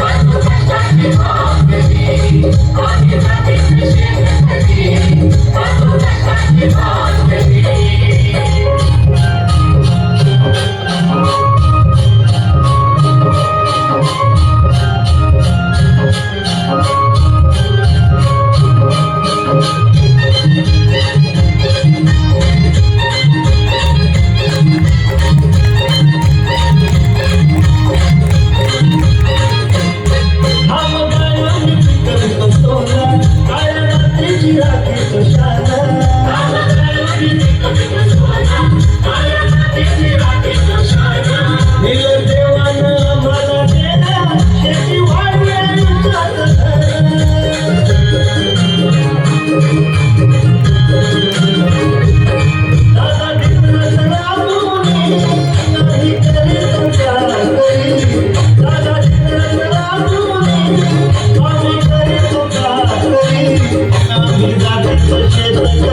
I'm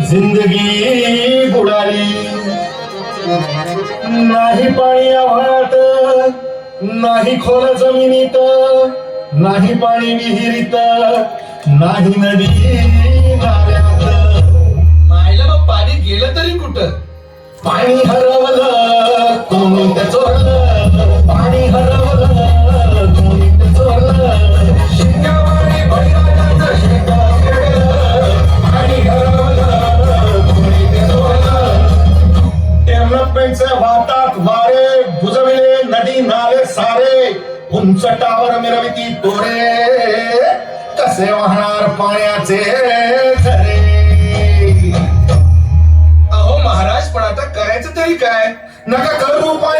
जिंदगी बुडाली. नाही पाणी आव्हाट नाही खोल जमिनीत नाही पाणी विहिरीत नाही नदी मायला पाणी गेलं तरी कुठं? पाणी हरवलं कोणी त्याचं उंचटावर मिरवती तोरे कसे वाहणार पाण्याचे अहो महाराज पण आता करायचं तरी काय? नका करू पाय